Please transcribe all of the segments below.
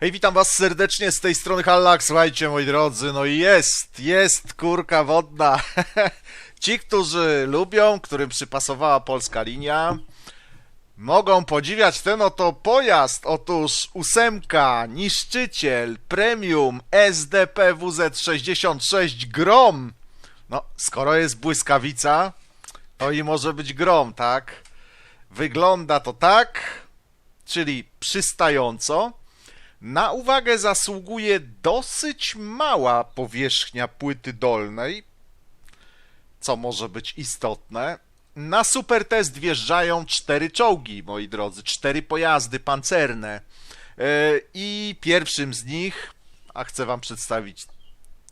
Hej, witam was serdecznie z tej strony Hallak. Słuchajcie, moi drodzy, no i jest, jest kurka wodna. Ci, którzy lubią, którym przypasowała polska linia, mogą podziwiać ten oto pojazd. Otóż ósemka, niszczyciel, premium, SDP WZ66 Grom. No, skoro jest błyskawica, to i może być Grom, tak? Wygląda to tak, czyli przystająco. Na uwagę zasługuje dosyć mała powierzchnia płyty dolnej, co może być istotne. Na super test wjeżdżają cztery czołgi, moi drodzy, cztery pojazdy pancerne. Yy, I pierwszym z nich, a chcę wam przedstawić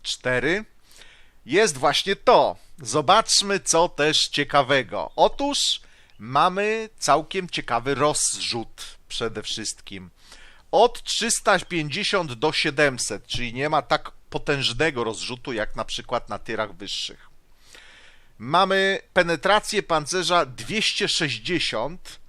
cztery, jest właśnie to. Zobaczmy, co też ciekawego. Otóż mamy całkiem ciekawy rozrzut przede wszystkim od 350 do 700, czyli nie ma tak potężnego rozrzutu jak na przykład na tyrach wyższych. Mamy penetrację pancerza 260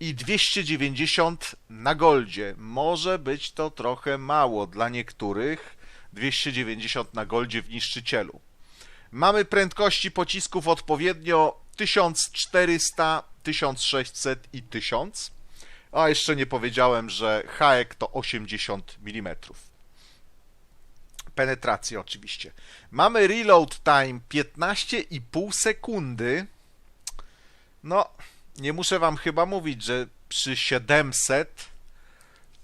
i 290 na goldzie. Może być to trochę mało dla niektórych. 290 na goldzie w niszczycielu. Mamy prędkości pocisków odpowiednio 1400, 1600 i 1000. A jeszcze nie powiedziałem, że haek to 80 mm. Penetrację oczywiście. Mamy reload time 15,5 sekundy. No, nie muszę wam chyba mówić, że przy 700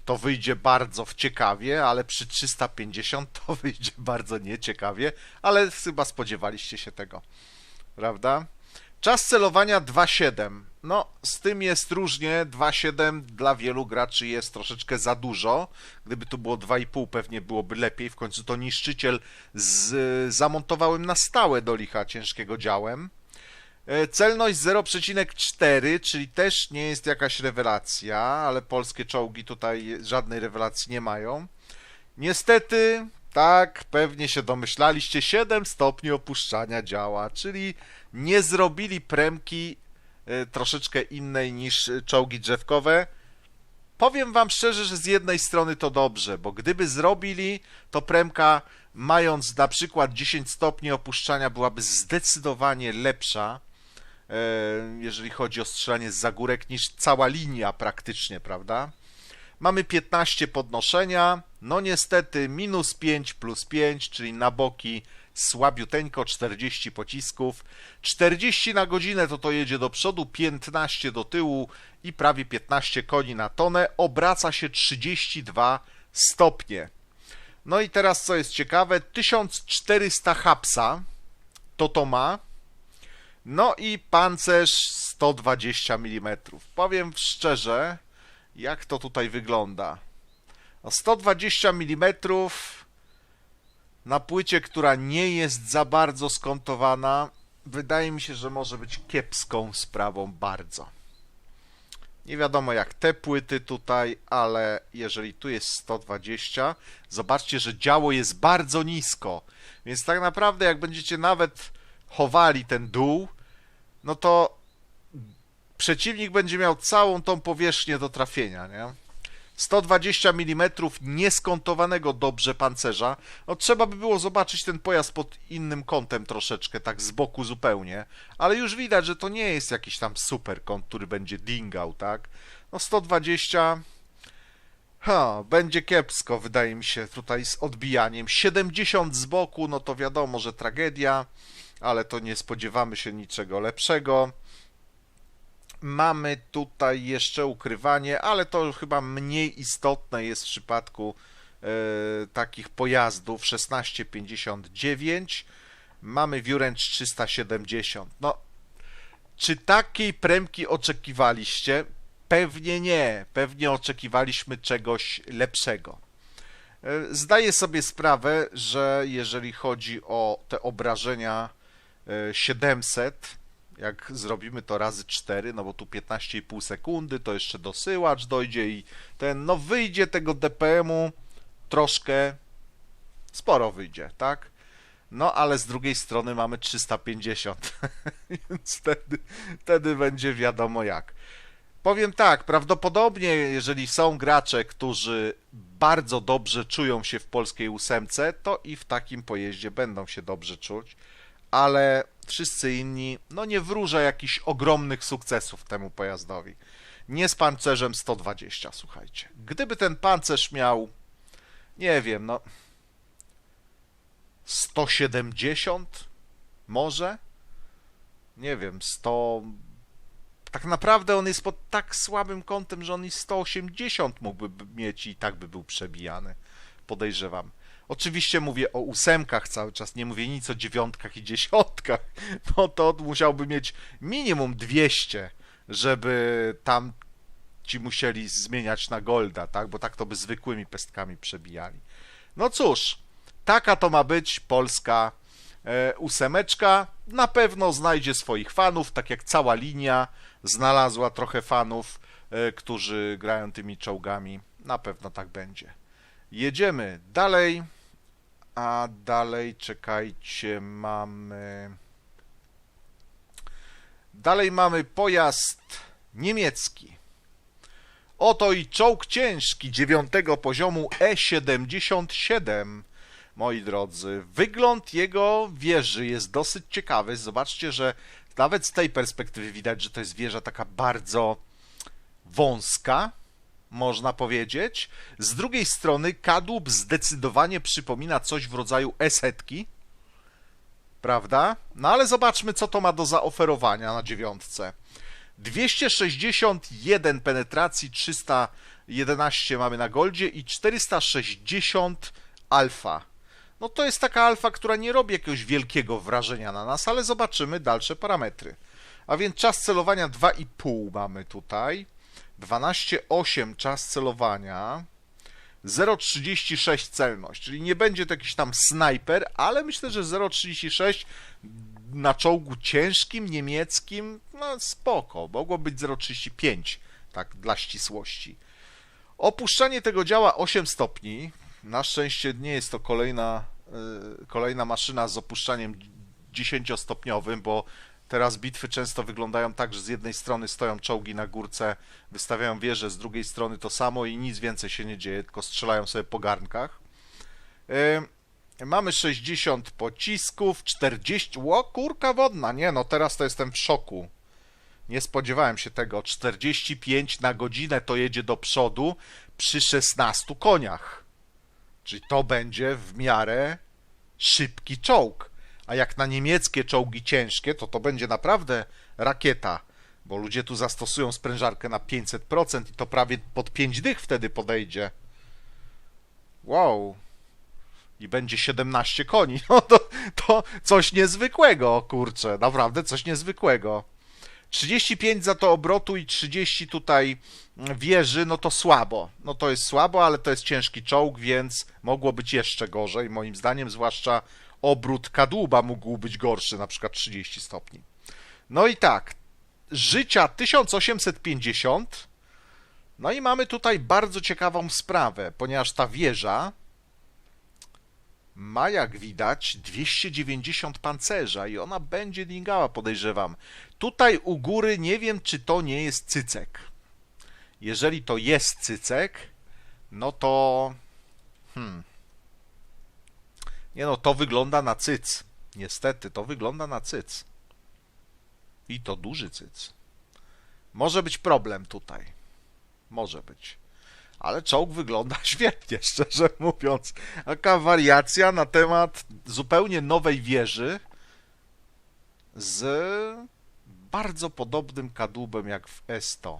to wyjdzie bardzo ciekawie, ale przy 350 to wyjdzie bardzo nieciekawie, ale chyba spodziewaliście się tego, prawda? Czas celowania 2.7. No, z tym jest różnie. 2.7 dla wielu graczy jest troszeczkę za dużo. Gdyby tu było 2,5 pewnie byłoby lepiej. W końcu to niszczyciel z zamontowałem na stałe do licha ciężkiego działem. E, celność 0,4, czyli też nie jest jakaś rewelacja, ale polskie czołgi tutaj żadnej rewelacji nie mają. Niestety, tak, pewnie się domyślaliście, 7 stopni opuszczania działa, czyli nie zrobili premki e, troszeczkę innej niż czołgi drzewkowe. Powiem wam szczerze, że z jednej strony to dobrze, bo gdyby zrobili, to premka mając na przykład 10 stopni opuszczania byłaby zdecydowanie lepsza, e, jeżeli chodzi o strzelanie z zagórek, niż cała linia praktycznie, prawda? Mamy 15 podnoszenia, no niestety minus 5 plus 5, czyli na boki słabiuteńko 40 pocisków. 40 na godzinę to to jedzie do przodu, 15 do tyłu i prawie 15 koni na tonę. Obraca się 32 stopnie. No i teraz co jest ciekawe, 1400 hapsa to to ma. No i pancerz 120 mm. Powiem szczerze, jak to tutaj wygląda. 120 mm na płycie, która nie jest za bardzo skontowana, wydaje mi się, że może być kiepską sprawą bardzo. Nie wiadomo jak te płyty tutaj, ale jeżeli tu jest 120, zobaczcie, że działo jest bardzo nisko. Więc tak naprawdę jak będziecie nawet chowali ten dół, no to przeciwnik będzie miał całą tą powierzchnię do trafienia, nie? 120 mm nieskontowanego dobrze pancerza. No trzeba by było zobaczyć ten pojazd pod innym kątem troszeczkę, tak z boku zupełnie, ale już widać, że to nie jest jakiś tam super kąt, który będzie dingał, tak? No 120 Ha, będzie kiepsko, wydaje mi się, tutaj z odbijaniem. 70 z boku, no to wiadomo, że tragedia, ale to nie spodziewamy się niczego lepszego. Mamy tutaj jeszcze ukrywanie, ale to chyba mniej istotne jest w przypadku e, takich pojazdów 1659. Mamy Wióręcz 370. No, czy takiej premki oczekiwaliście? Pewnie nie. Pewnie oczekiwaliśmy czegoś lepszego. E, zdaję sobie sprawę, że jeżeli chodzi o te obrażenia 700, e, jak zrobimy to razy 4, no bo tu 15,5 sekundy, to jeszcze dosyłacz dojdzie i ten, no wyjdzie tego DPM-u troszkę, sporo wyjdzie, tak? No ale z drugiej strony mamy 350, więc wtedy, wtedy będzie wiadomo jak. Powiem tak, prawdopodobnie jeżeli są gracze, którzy bardzo dobrze czują się w polskiej ósemce, to i w takim pojeździe będą się dobrze czuć, ale wszyscy inni, no nie wróżę jakichś ogromnych sukcesów temu pojazdowi. Nie z pancerzem 120, słuchajcie. Gdyby ten pancerz miał, nie wiem, no 170 może? Nie wiem, 100 tak naprawdę on jest pod tak słabym kątem, że on i 180 mógłby mieć i tak by był przebijany. Podejrzewam. Oczywiście mówię o ósemkach cały czas, nie mówię nic o dziewiątkach i dziesiątkach, bo to musiałby mieć minimum 200, żeby tam ci musieli zmieniać na golda, tak? Bo tak to by zwykłymi pestkami przebijali. No cóż, taka to ma być polska e, ósemeczka. Na pewno znajdzie swoich fanów, tak jak cała linia znalazła trochę fanów, e, którzy grają tymi czołgami. Na pewno tak będzie. Jedziemy dalej. A dalej, czekajcie, mamy. Dalej mamy pojazd niemiecki. Oto i czołg ciężki dziewiątego poziomu E77. Moi drodzy, wygląd jego wieży jest dosyć ciekawy. Zobaczcie, że nawet z tej perspektywy widać, że to jest wieża taka bardzo wąska, można powiedzieć. Z drugiej strony kadłub zdecydowanie przypomina coś w rodzaju esetki, prawda? No ale zobaczmy, co to ma do zaoferowania na dziewiątce. 261 penetracji, 311 mamy na goldzie i 460 alfa. No to jest taka alfa, która nie robi jakiegoś wielkiego wrażenia na nas, ale zobaczymy dalsze parametry. A więc czas celowania 2,5 mamy tutaj. 12,8 czas celowania. 0,36 celność, czyli nie będzie to jakiś tam snajper, ale myślę, że 0,36 na czołgu ciężkim, niemieckim, no spoko, mogło być 0,35, tak dla ścisłości. Opuszczanie tego działa 8 stopni, na szczęście nie jest to kolejna, y, kolejna maszyna z opuszczaniem 10-stopniowym, bo teraz bitwy często wyglądają tak, że z jednej strony stoją czołgi na górce, wystawiają wieże, z drugiej strony to samo i nic więcej się nie dzieje, tylko strzelają sobie po garnkach. Y, mamy 60 pocisków, 40... Ło, kurka wodna! Nie, no teraz to jestem w szoku. Nie spodziewałem się tego. 45 na godzinę to jedzie do przodu przy 16 koniach. Czyli to będzie w miarę szybki czołg. A jak na niemieckie czołgi ciężkie, to to będzie naprawdę rakieta, bo ludzie tu zastosują sprężarkę na 500% i to prawie pod 5 dych wtedy podejdzie. Wow. I będzie 17 koni. No to, to coś niezwykłego, kurczę. Naprawdę coś niezwykłego. 35 za to obrotu i 30 tutaj wieży, no to słabo. No to jest słabo, ale to jest ciężki czołg, więc mogło być jeszcze gorzej, moim zdaniem, zwłaszcza obrót kadłuba mógł być gorszy, na przykład 30 stopni. No i tak, życia 1850. No i mamy tutaj bardzo ciekawą sprawę, ponieważ ta wieża ma, jak widać, 290 pancerza i ona będzie dingała, podejrzewam. Tutaj u góry nie wiem, czy to nie jest cycek. Jeżeli to jest cycek, no to... Hmm. Nie no, to wygląda na cyc. Niestety, to wygląda na cyc. I to duży cyc. Może być problem tutaj. Może być. Ale czołg wygląda świetnie, szczerze mówiąc. Taka wariacja na temat zupełnie nowej wieży z bardzo podobnym kadłubem jak w S100.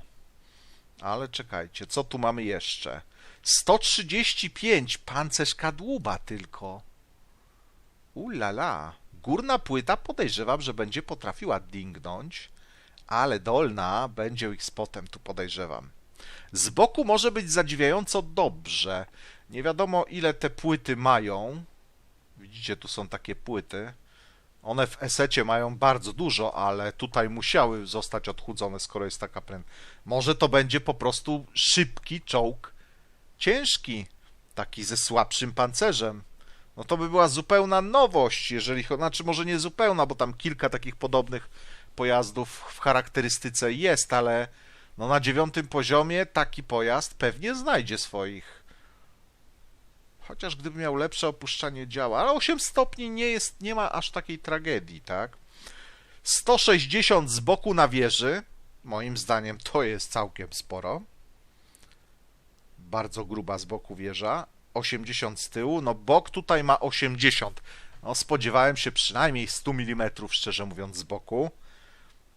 Ale czekajcie, co tu mamy jeszcze? 135 pancerz kadłuba tylko. Ulala. Górna płyta podejrzewam, że będzie potrafiła dingnąć, ale dolna będzie ich spotem, tu podejrzewam. Z boku może być zadziwiająco dobrze. Nie wiadomo ile te płyty mają. Widzicie, tu są takie płyty. One w esecie mają bardzo dużo, ale tutaj musiały zostać odchudzone, skoro jest taka prędkość. Może to będzie po prostu szybki czołg, ciężki, taki ze słabszym pancerzem. No to by była zupełna nowość, jeżeli chodzi, znaczy może nie zupełna, bo tam kilka takich podobnych pojazdów w charakterystyce jest, ale No na dziewiątym poziomie taki pojazd pewnie znajdzie swoich. Chociaż gdyby miał lepsze opuszczanie działa, ale 8 stopni nie jest, nie ma aż takiej tragedii, tak? 160 z boku na wieży, moim zdaniem to jest całkiem sporo. Bardzo gruba z boku wieża. 80 z tyłu, no bok tutaj ma 80. No spodziewałem się przynajmniej 100 mm, szczerze mówiąc, z boku.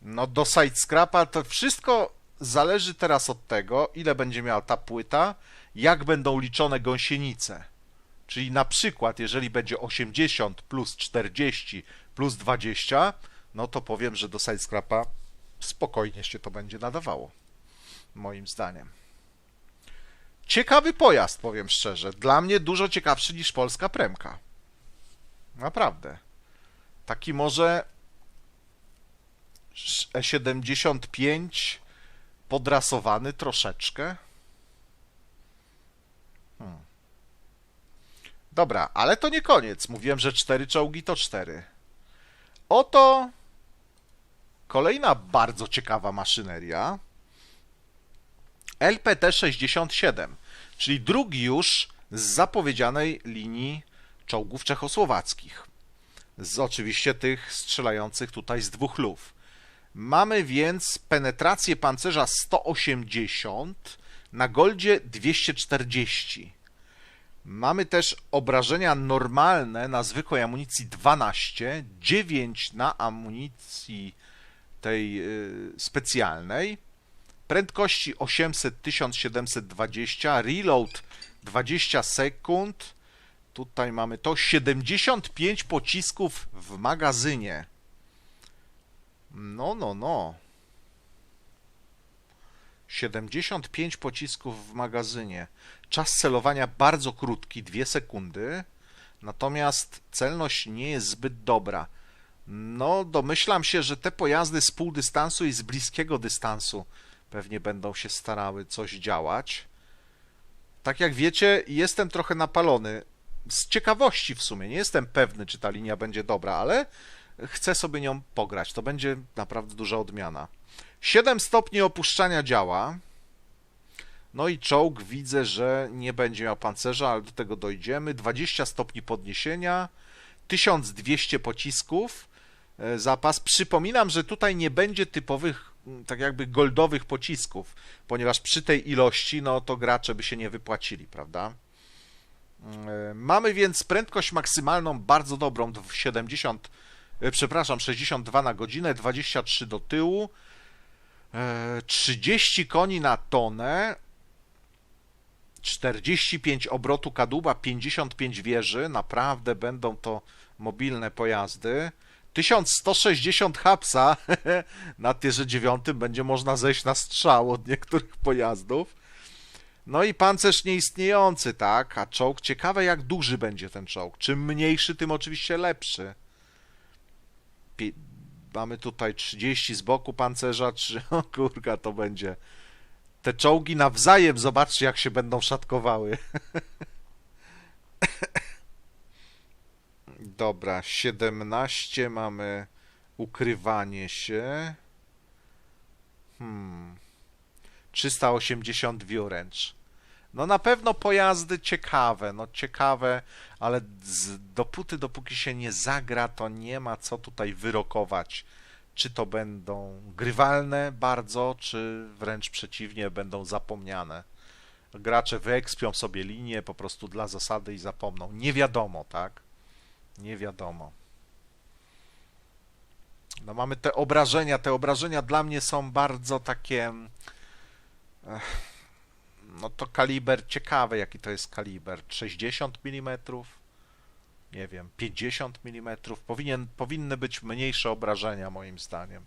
No do side scrapa to wszystko zależy teraz od tego, ile będzie miała ta płyta, jak będą liczone gąsienice. Czyli na przykład, jeżeli będzie 80 plus 40 plus 20, no to powiem, że do side scrapa spokojnie się to będzie nadawało. Moim zdaniem. Ciekawy pojazd, powiem szczerze. Dla mnie dużo ciekawszy niż polska premka. Naprawdę. Taki może E75 podrasowany troszeczkę. Hmm. Dobra, ale to nie koniec. Mówiłem, że cztery czołgi to cztery. Oto kolejna bardzo ciekawa maszyneria. LPT-67, czyli drugi już z zapowiedzianej linii czołgów czechosłowackich. Z oczywiście tych strzelających tutaj z dwóch luf. Mamy więc penetrację pancerza 180 na goldzie 240. Mamy też obrażenia normalne na zwykłej amunicji 12, 9 na amunicji tej yy, specjalnej, prędkości 800 1720, reload 20 sekund. Tutaj mamy to 75 pocisków w magazynie. No, no, no. 75 pocisków w magazynie. Czas celowania bardzo krótki, 2 sekundy. Natomiast celność nie jest zbyt dobra. No, domyślam się, że te pojazdy z pół dystansu i z bliskiego dystansu pewnie będą się starały coś działać. Tak jak wiecie, jestem trochę napalony. Z ciekawości w sumie. Nie jestem pewny, czy ta linia będzie dobra, ale chcę sobie nią pograć. To będzie naprawdę duża odmiana. 7 stopni opuszczania działa. No i czołg widzę, że nie będzie miał pancerza, ale do tego dojdziemy. 20 stopni podniesienia, 1200 pocisków e, zapas. Przypominam, że tutaj nie będzie typowych, tak jakby goldowych pocisków, ponieważ przy tej ilości, no to gracze by się nie wypłacili, prawda? E, mamy więc prędkość maksymalną bardzo dobrą, 70, e, przepraszam, 62 na godzinę, 23 do tyłu, 30 koni na tonę, 45 obrotu kadłuba, 55 wieży, naprawdę będą to mobilne pojazdy. 1160 hapsa, na tierze 9 będzie można zejść na strzał od niektórych pojazdów. No i pancerz nieistniejący, tak? A czołg, ciekawe jak duży będzie ten czołg. Czym mniejszy, tym oczywiście lepszy. Pi Mamy tutaj 30 z boku pancerza, czy o kurka to będzie te czołgi nawzajem, zobaczcie jak się będą szatkowały. Dobra, 17 mamy ukrywanie się. Hmm. 380 wręcz. No na pewno pojazdy ciekawe, no ciekawe, ale z, dopóty, dopóki się nie zagra, to nie ma co tutaj wyrokować czy to będą grywalne bardzo, czy wręcz przeciwnie, będą zapomniane. Gracze wyekspią sobie linię po prostu dla zasady i zapomną. Nie wiadomo, tak? Nie wiadomo. No mamy te obrażenia. Te obrażenia dla mnie są bardzo takie. No to kaliber ciekawe, jaki to jest kaliber. 60 mm nie wiem, 50 mm. Powinien, powinny być mniejsze obrażenia, moim zdaniem.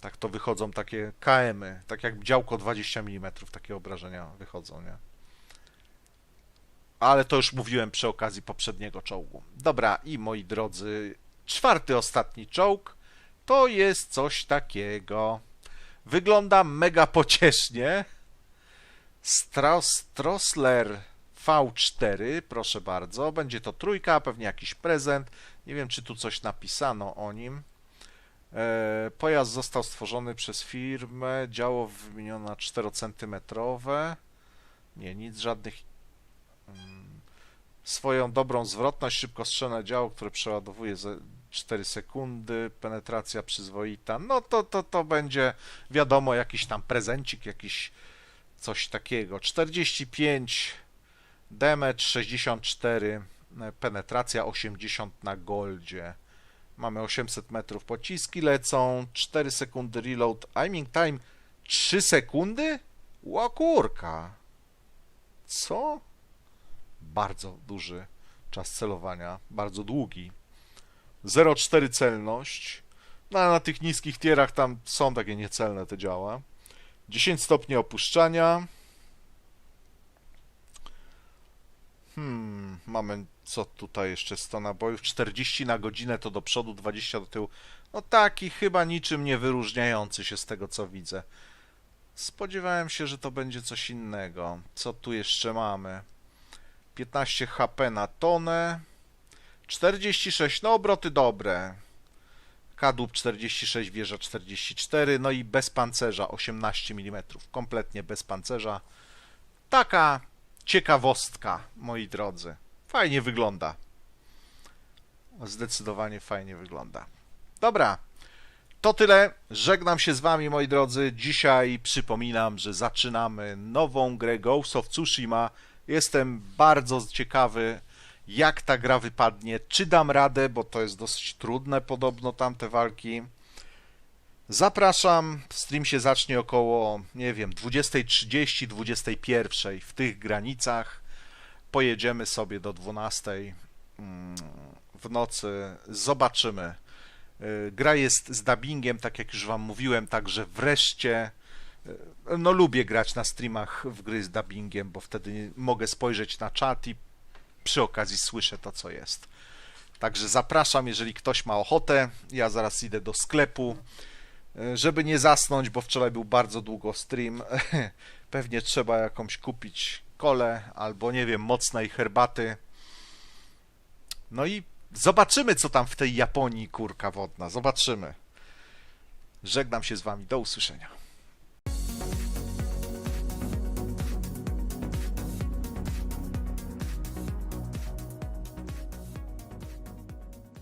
Tak to wychodzą takie KM-y, tak jak działko 20 mm, takie obrażenia wychodzą, nie? Ale to już mówiłem przy okazji poprzedniego czołgu. Dobra, i moi drodzy, czwarty, ostatni czołg to jest coś takiego. Wygląda mega pociesznie. Strosler V4, proszę bardzo. Będzie to trójka, pewnie jakiś prezent. Nie wiem, czy tu coś napisano o nim. E, Pojazd został stworzony przez firmę, działo wymienione na 4-centymetrowe. Nie, nic, żadnych. Mm, Swoją dobrą zwrotność, szybko strzelne działo, które przeładowuje za 4 sekundy, penetracja przyzwoita. No to, to, to będzie, wiadomo, jakiś tam prezencik, jakiś coś takiego. 45 damage, 64 e, penetracja, 80 na goldzie. Mamy 800 metrów, pociski lecą, 4 sekundy reload, aiming time 3 sekundy? Łakurka. Co? Bardzo duży czas celowania, bardzo długi. 0,4 celność. No, a na tych niskich tierach tam są takie niecelne te działa. 10 stopni opuszczania. Hmm, mamy co tutaj jeszcze 100 nabojów, 40 na godzinę to do przodu, 20 do tyłu. No taki chyba niczym nie wyróżniający się z tego co widzę. Spodziewałem się, że to będzie coś innego. Co tu jeszcze mamy? 15 HP na tonę. 46, no obroty dobre. Kadłub 46, wieża 44, no i bez pancerza 18 mm. Kompletnie bez pancerza. Taka ciekawostka, moi drodzy. Fajnie wygląda. Zdecydowanie fajnie wygląda. Dobra, to tyle. Żegnam się z Wami, moi drodzy. Dzisiaj przypominam, że zaczynamy nową grę Ghost of Tsushima. Jestem bardzo ciekawy, jak ta gra wypadnie. Czy dam radę, bo to jest dosyć trudne podobno tamte walki. Zapraszam. Stream się zacznie około, nie wiem, 20.30, 21.00 w tych granicach. Pojedziemy sobie do 12.00 mm, w nocy. Zobaczymy. Y, Gra jest z dubbingiem, tak jak już Wam mówiłem, także wreszcie. Y, No, lubię grać na streamach w gry z dubbingiem, bo wtedy mogę spojrzeć na czat i przy okazji słyszę to, co jest. Także zapraszam, jeżeli ktoś ma ochotę. Ja zaraz idę do sklepu, y, żeby nie zasnąć, bo wczoraj był bardzo długo stream. Pewnie trzeba jakąś kupić kole albo nie wiem, mocnej herbaty. No i zobaczymy, co tam w tej Japonii kurka wodna. Zobaczymy. Żegnam się z Wami. Do usłyszenia.